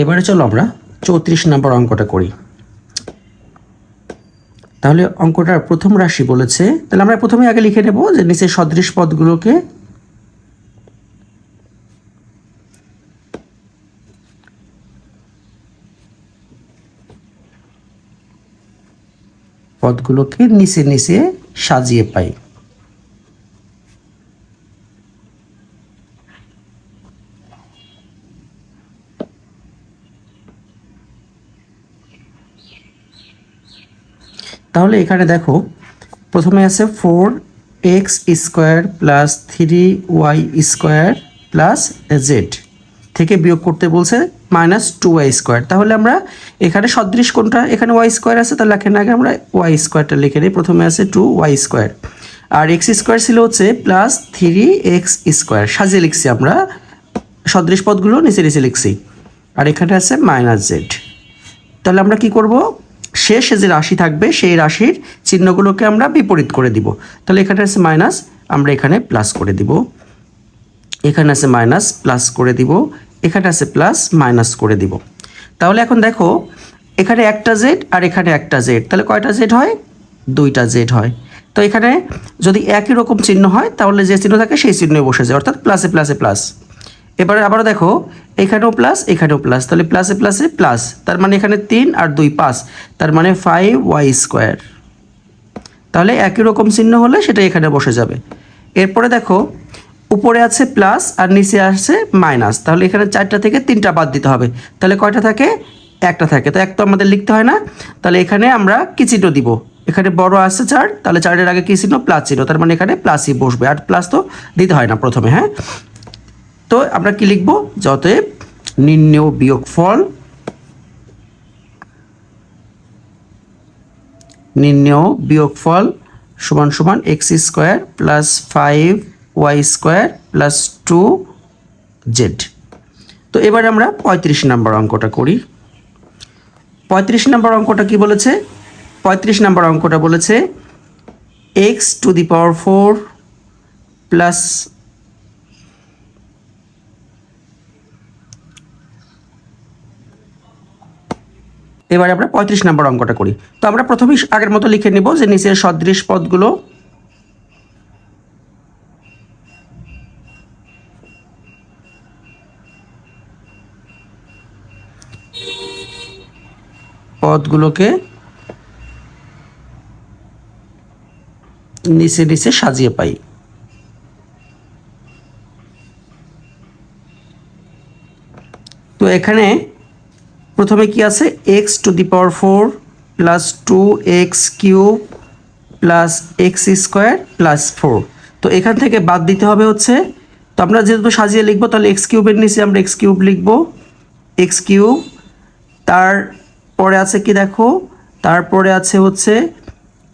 এবারে চলো আমরা চৌত্রিশ নম্বর অঙ্কটা করি। তাহলে অঙ্কটার প্রথম রাশি বলেছে, তাহলে আমরা প্রথমে আগে লিখে নেব যে নিচে সদৃশ পদগুলোকে পদগুলোকে নিচে নিচে সাজিয়ে পাই। তাহলে এখানে দেখো, প্রথমে আছে four X square plus three Y square plus Z থেকে বিয়োগ করতে বলছে মাইনাস টু ওয়াই স্কোয়ার তাহলে আমরা এখানে সদৃশ কোনটা? এখানে ওয়াই স্কোয়ার আছে, তাহলে এখানে আগে আমরা ওয়াই স্কোয়ারটা লিখে নিই। প্রথমে আছে টু ওয়াই স্কোয়ার আর এক্স স্কোয়ার ছিল হচ্ছে প্লাস থ্রি এক্স স্কোয়ার সাজিয়ে লিখছি আমরা। সদৃশ পদগুলো নিচে নিচে লিখছি। আর এখানে আছে মাইনাস জেড তাহলে আমরা কি করব? শেষে যে রাশি থাকবে, সেই রাশির চিহ্নগুলোকে আমরা বিপরীত করে দিব। তাহলে এখানে আছে মাইনাস আমরা এখানে প্লাস করে দিব। এখানে আছে মাইনাস প্লাস করে দিব। এখানে আছে প্লাস মাইনাস করে দিব। তাহলে এখন দেখো, এখানে একটা জেড আর এখানে একটা জেড তাহলে কয়টা জেড হয়? দুইটা জেড হয়। তো এখানে যদি একই রকম চিহ্ন হয়, তাহলে যে চিহ্ন থাকে, সেই চিহ্নই বসে যায়। অর্থাৎ প্লাসে প্লাসে প্লাস এবারে আবারও দেখো, এখানেও প্লাস এখানেও প্লাস তাহলে প্লাসে প্লাসে প্লাস তার মানে এখানে তিন আর দুই পাঁচ, তার মানে ফাইভ ওয়াই স্কোয়ার তাহলে একই রকম চিহ্ন হলে সেটা এখানে বসে যাবে। এরপরে দেখো, উপরে আছে প্লাস আর নিচে আসছে মাইনাস তাহলে এখানে চারটা থেকে তিনটা বাদ দিতে হবে। তাহলে কয়টা থাকে? একটা থাকে। তো এক তো আমাদের লিখতে হয় না। তাহলে এখানে আমরা কি চিহ্ন দিব? এখানে বড় আসছে চার, তাহলে চারের আগে কি চিহ্ন? প্লাস চিহ্ন, তার মানে এখানে প্লাসই বসবে। আর প্লাস তো দিতে হয় না প্রথমে হ্যাঁ? তো আমরা কি লিখব? যতএব নির্ণেয় বিয়োগ ফল নির্ণেয় বিয়োগ ফল সমান সমান X square plus five Y square plus two Z. তো এবার আমরা পঁয়ত্রিশ নম্বর অঙ্কটা করি। পঁয়ত্রিশ নম্বর অঙ্কটা কি বলেছে? পঁয়ত্রিশ নম্বর অঙ্কটা বলেছে X to the power four plus এবারে আমরা পঁয়ত্রিশ নম্বর অঙ্কটা করি। তো আমরা প্রথমেই আগের মতো লিখে নিব যে নিচের সদৃশ পদগুলো পদগুলোকে নিচে নিচে সাজিয়ে পাই। তো এখানে প্রথমে কি আছে? X to the power four plus two X cube plus X square plus four তো এখান থেকে বাদ দিতে হবে হচ্ছে, তো আমরা যেহেতু সাজিয়ে লিখব, তাহলে এক্স কিউবের নিচে আমরা এক্স কিউব লিখব। এক্স কিউব তারপরে আছে কি দেখো? তারপরে আছে হচ্ছে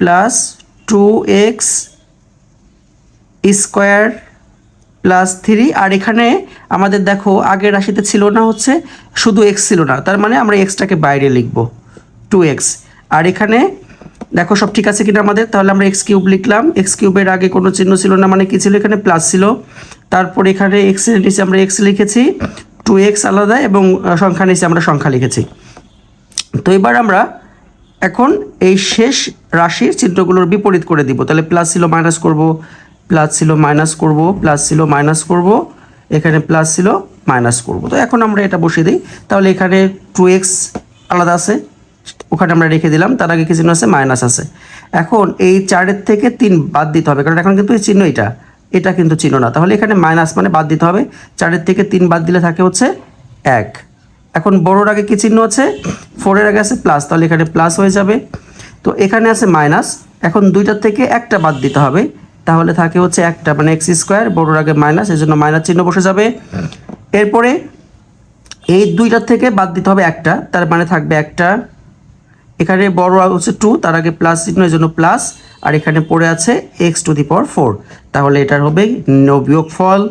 plus two X square plus three আর এখানে আমাদের দেখো আগের রাশিতে ছিল না হচ্ছে, শুধু এক্স ছিল না, তার মানে আমরা এক্সটাকে বাইরে লিখব টু এক্স আর এখানে দেখো সব ঠিক আছে কিনা আমাদের, তাহলে আমরা এক্স কিউব লিখলাম এক্স কিউবের আগে কোনো চিহ্ন ছিল না মানে কি ছিল এখানে? প্লাস ছিল। তারপর এখানে এক্সের নিচে আমরা এক্স লিখেছি টু এক্স আলাদা এবং সংখ্যা নিচে আমরা সংখ্যা লিখেছি। তো এবার আমরা এখন এই শেষ রাশির চিত্রগুলোর বিপরীত করে দিব, তাহলে প্লাস ছিল মাইনাস করব প্লাস ছিল মাইনাস করব, প্লাস ছিল মাইনাস করব, এখানে প্লাস ছিল মাইনাস করব। তো এখন আমরা এটা বসিয়ে দিই। তাহলে এখানে টু এক্স আলাদা আছে, ওখানে আমরা রেখে দিলাম, তার আগে কি চিহ্ন আছে? মাইনাস আছে। এখন এই চারের থেকে তিন বাদ দিতে হবে, কারণ এখন কিন্তু এই চিহ্ন এটা এটা কিন্তু চিহ্ন না। তাহলে এখানে মাইনাস মানে বাদ দিতে হবে। চারের থেকে তিন বাদ দিলে থাকে হচ্ছে এক। এখন বড়োর আগে কি চিহ্ন আছে? ফোরের আগে আছে প্লাস, তাহলে এখানে প্লাস হয়ে যাবে। তো এখানে আছে মাইনাস। এখন দুইটার থেকে একটা বাদ দিতে হবে। তাহলে থাকে হচ্ছে একটা মানে এক্স স্কোয়ার বড়োর আগে মাইনাস এই জন্য মাইনাস চিহ্ন বসে যাবে। এরপরে এই দুইটার থেকে বাদ দিতে হবে একটা তার মানে থাকবে একটা। এখানে বড় হচ্ছে টু তার আগে প্লাস চিহ্ন এই জন্য প্লাস আর এখানে পড়ে আছে X to the power four তাহলে এটার হবে নবিয়োগ ফল।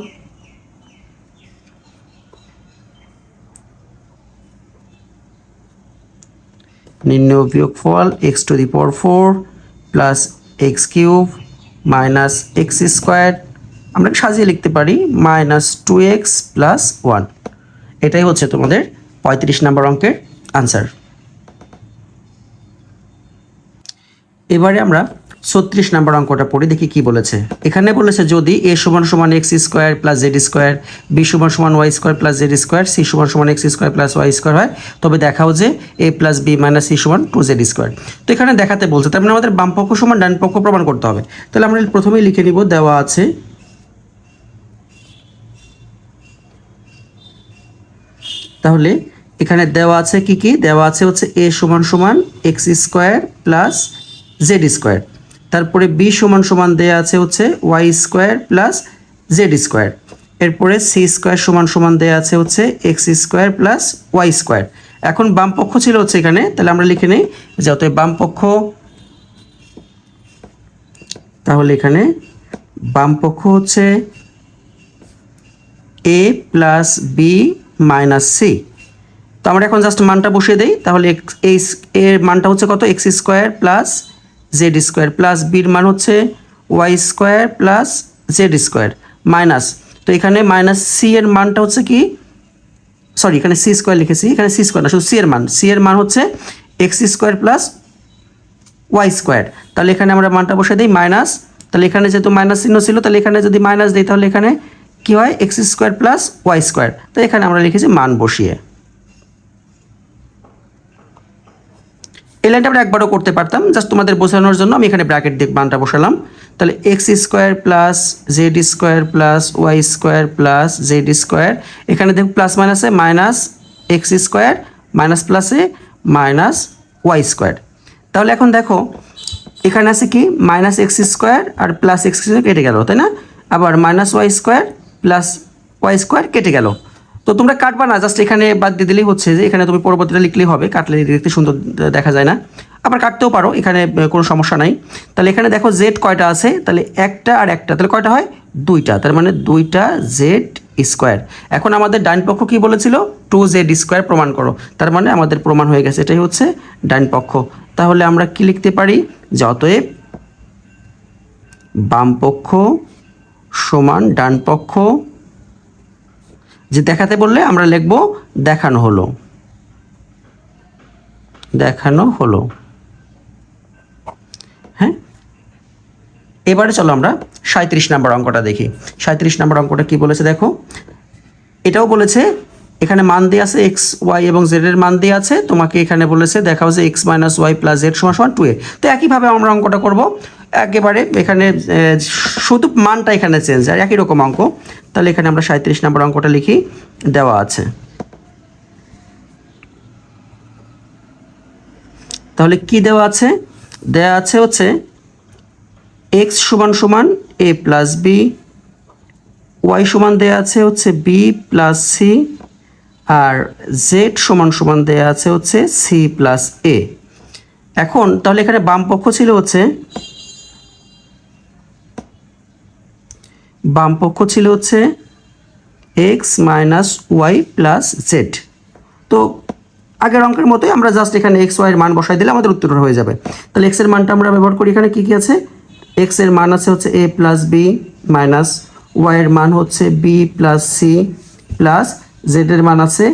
নির্ণয় বিয়োগফল X to the power four plus X cube minus X square, আমরা সাজিয়ে লিখতে পারি, minus two X plus one. এটাই হচ্ছে তোমাদের পঁয়ত্রিশ নম্বর অঙ্কের আনসার। এবারে আমরা ছত্রিশ নম্বর অঙ্কটা পড়ি, দেখি কি বলেছে। এখানে বলেছে যদি এ সমান সমান x square plus z square b সমান সমান y square plus z square c সমান সমান x square plus y square হয়, তবে দেখাও যে a plus b minus c সমান টু জেড স্কোয়ার তো এখানে দেখাতে বলছে, তার মানে আমাদের বাম পক্ষ সমান, ডান পক্ষ প্রমাণ করতে হবে। তাহলে আমরা প্রথমেই লিখে নিব, দেওয়া আছে তাহলে এখানে দেওয়া আছে কি কি? দেওয়া আছে হচ্ছে এ সমান সমান x square plus z square তারপরে বি সমান সমান দেয়া আছে হচ্ছে y square plus z square. এরপরে সি স্কোয়ার সমান সমান দেয়া আছে হচ্ছে x square plus y square. এখন বাম পক্ষ ছিল হচ্ছে এখানে, তাহলে আমরা লিখে নিই যে অতএব বাম পক্ষ, তাহলে এখানে বাম পক্ষ হচ্ছে a plus b minus c. তো আমরা এখন জাস্ট মানটা বসিয়ে দিই, তাহলে এক্স- এর মানটা হচ্ছে কত? X square plus z square plus বির মান হচ্ছে y square plus z square minus তো এখানে মাইনাস সি এর মানটা হচ্ছে কি? সরি এখানে সি স্কোয়ার লিখেছি, এখানে সি স্কোয়ার না, শুধু সি এর মান। সি এর মান হচ্ছে x square plus y square তাহলে এখানে আমরা মানটা বসে দিই মাইনাস তাহলে এখানে যেহেতু মাইনাস চিহ্ন ছিল, তাহলে এখানে যদি মাইনাস দিই, তাহলে এখানে কি হয়? X square plus y square তো এখানে আমরা লিখেছি মান বসিয়ে। এই লাইনটা আমরা একবারও করতে পারতাম জাস্ট তোমাদের বোঝানোর জন্য আমি এখানে ব্র্যাকেট দিয়ে মানটা বসালাম। তাহলে x square plus z square plus y square plus z square এখানে দেখো প্লাস মাইনাসে মাইনাস এক্স স্কোয়ার মাইনাস প্লাসে মাইনাস ওয়াই স্কোয়ার তাহলে এখন দেখো, এখানে আছে কি? মাইনাস এক্স স্কোয়ার আর প্লাস এক্স স্কোয়ার কেটে গেল, তাই না? আবার minus y square plus y square কেটে গেল। তো তোমরা কাটবা না জাস্ট এখানে বাদ দিয়ে দিলেই হচ্ছে যে এখানে তুমি পরবর্তীটা লিখলেই হবে, কাটলে দেখতে সুন্দর দেখা যায় না। আবার কাটতেও পারো, এখানে কোনো সমস্যা নাই। তাহলে এখানে দেখো জেড কয়টা আছে? তাহলে একটা আর একটা, তাহলে কয়টা হয়? দুইটা, তার মানে দুইটা জেড স্কোয়ার এখন আমাদের ডান পক্ষ কী বলেছিল? টু জেড স্কোয়ার প্রমাণ করো। তার মানে আমাদের প্রমাণ হয়ে গেছে, এটাই হচ্ছে ডান পক্ষ। তাহলে আমরা কি লিখতে পারি? যে অতএব বাম পক্ষ সমান ডান পক্ষ যে দেখাতে বললে আমরা লিখব, দেখানো হলো। দেখানো হলো। হ্যাঁ? এবারে চলো আমরা সাঁত্রিশ নম্বর অঙ্কটা দেখি। সাঁত্রিশ নম্বর অঙ্কটা কি বলেছে দেখো? এটাও বলেছে, এখানে মান দিয়ে আছে এক্স ওয়াই এবং জেড এর মান দিয়ে আছে। তোমাকে এখানে বলেছে দেখা হচ্ছে x minus y plus z সমান সমান টু এ তো একইভাবে আমরা অঙ্কটা করব। একেবারে এখানে শুধু মানটা এখানে চেঞ্জ আর একই রকম অঙ্ক। তাহলে এখানে আমরা সাঁত্রিশ নম্বর অঙ্কটা লিখি, দেওয়া আছে। তাহলে কি দেওয়া আছে? দেওয়া আছে হচ্ছে এক্স সমান সমান এ প্লাস বি ওয়াই সমান দেয়া আছে হচ্ছে বি প্লাস সি আর জেড সমান সমান দেয়া আছে হচ্ছে সি প্লাস এ এখন তাহলে এখানে বাম পক্ষ ছিল হচ্ছে বাম পক্ষ ছিল হচ্ছে x minus y plus z তো আগের অঙ্কের মতোই আমরা জাস্ট এখানে এক্স ওয়াইয়ের মান বসাই দিলে আমাদের উত্তর হয়ে যাবে। তাহলে এক্সের মানটা আমরা ব্যবহার করি এখানে কি কি আছে? এক্সের মান আছে হচ্ছে a plus b minus y এর মান হচ্ছে b plus c plus z এর মান আছে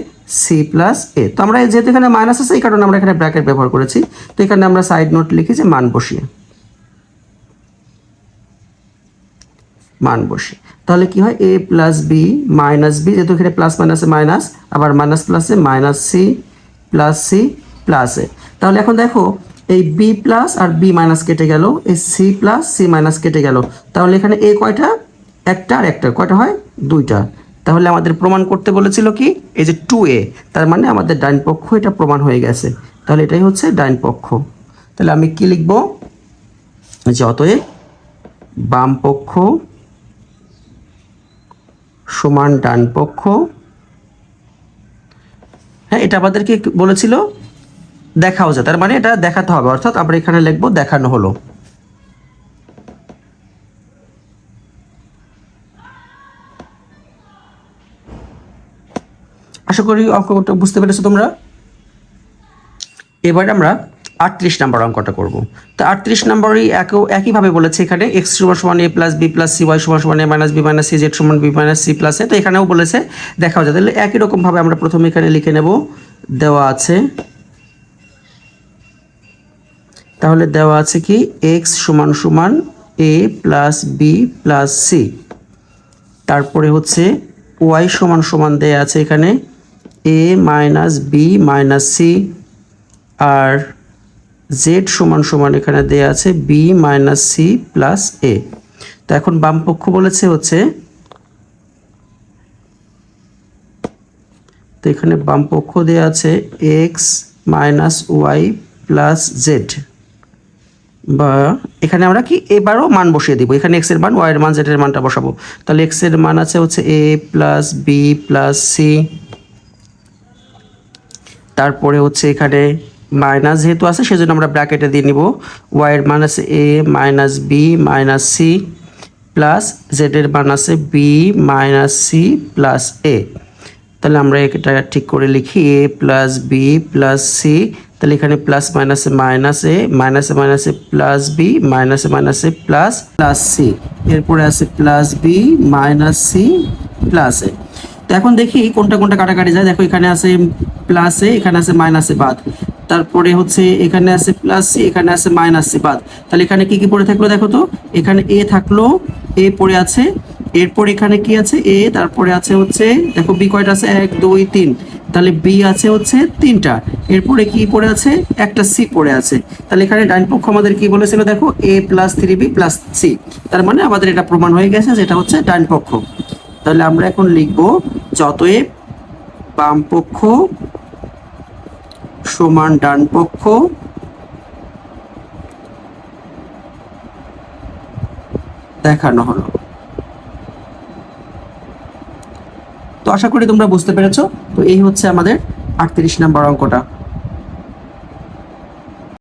সি প্লাস এ তো আমরা যেহেতু এখানে মাইনাস আছে, এই কারণে আমরা এখানে ব্র্যাকেট ব্যবহার করেছি। তো এখানে আমরা সাইড নোট লিখি যে মান বসিয়ে। মান বসে। তাহলে কি হয়? A plus b minus b যেহেতু এখানে প্লাস মাইনাসে মাইনাস আবার মাইনাস প্লাসে minus c plus c plus তাহলে এখন দেখো, এই বি প্লাস আর বি মাইনাস কেটে গেল, এই সি প্লাস সি মাইনাস কেটে গেল। তাহলে এখানে এ কয়টা? একটা আর একটা। কয়টা হয়? দুইটা। তাহলে আমাদের প্রমাণ করতে বলেছিল কি? এই যে টু এ তার মানে আমাদের ডাইন পক্ষ এটা প্রমাণ হয়ে গেছে। তাহলে এটাই হচ্ছে ডাইন পক্ষ। তাহলে আমি কি লিখব? যে অতএব বাম পক্ষ সমান ডান পক্ষ। হ্যাঁ এটা আমাদেরকে বলেছিল? দেখাও যায় তার মানে এটা দেখাতে হবে, অর্থাৎ আমরা এখানে লিখব দেখানো হলো। আশা করি অঙ্কটা বুঝতে পেরেছ তোমরা? এবার আমরা আটত্রিশ নাম্বার অঙ্কটা করব। তো আটত্রিশ নম্বরই একও একইভাবে বলেছে এখানে এক্স সমান সমান a plus b plus c y সমান সমান a minus b minus c z সমান b minus c plus a তো এখানেও বলেছে, দেখাও যায়। তাহলে একই রকমভাবে আমরা প্রথমে এখানে লিখে নেব, দেওয়া আছে। তাহলে দেওয়া আছে কি? এক্স সমান সমান a plus b plus c তারপরে হচ্ছে ওয়াই সমান সমান দেয়া আছে এখানে a minus b minus c R Z সমান সমান এখানে দেয়া আছে b minus c plus a তো এখন বাম পক্ষ বলেছে হচ্ছে, তো এখানে বাম পক্ষ দেয়া আছে x minus y plus z বা এখানে আমরা কি এবারও মান বসিয়ে দিব, এখানে এক্সের মান ওয়াই এর মান জেড এর মানটা বসাবো। তাহলে এক্সের মান আছে হচ্ছে a plus b plus c তারপরে হচ্ছে এখানে মাইনাস যেহেতু আছে, সেজন্য আমরা ব্র্যাকেটে দিয়ে নিব। ওয়াই এর মান আছে a minus b minus c plus z এর মান আছে b minus c plus a তাহলে আমরা এটা ঠিক করে লিখি a plus b plus c তাহলে এখানে প্লাস মাইনাসে মাইনাস মাইনাসে মাইনাসে প্লাস বি মাইনাসে মাইনাসে প্লাস প্লাস সি এরপরে আছে plus b minus c plus a তো এখন দেখি কোনটা কোনটা কাটাকাটি যায়। দেখো এখানে আছে প্লাস এখানে আছে মাইনাস বাদ। তারপরে হচ্ছে এখানে আছে প্লাস সি এখানে আছে মাইনাস সি বাদ। তাহলে এখানে কি কি পড়ে থাকল দেখো তো? এখানে এ থাকল এ পড়ে আছে, এরপর এখানে কি আছে? এ তারপরে আছে হচ্ছে, দেখো বি কয়টা আছে? এক, দুই, তিন। তাহলে বি আছে হচ্ছে তিনটা। এরপরে কি পড়ে আছে? একটা সি পড়ে আছে। তাহলে এখানে ডাইন পক্ষ আমাদের কি বলেছিল দেখো? A plus three b plus c তার মানে আমাদের এটা প্রমাণ হয়ে গেছে যেটা হচ্ছে ডাইন পক্ষ। তাহলে আমরা এখন লিখব, যতএব বাম পক্ষ সমান ডান পক্ষ। দেখানো হলো। তো আশা করি তোমরা বুঝতে পেরেছ। তো এই হচ্ছে আমাদের আটত্রিশ নাম্বার অঙ্কটা।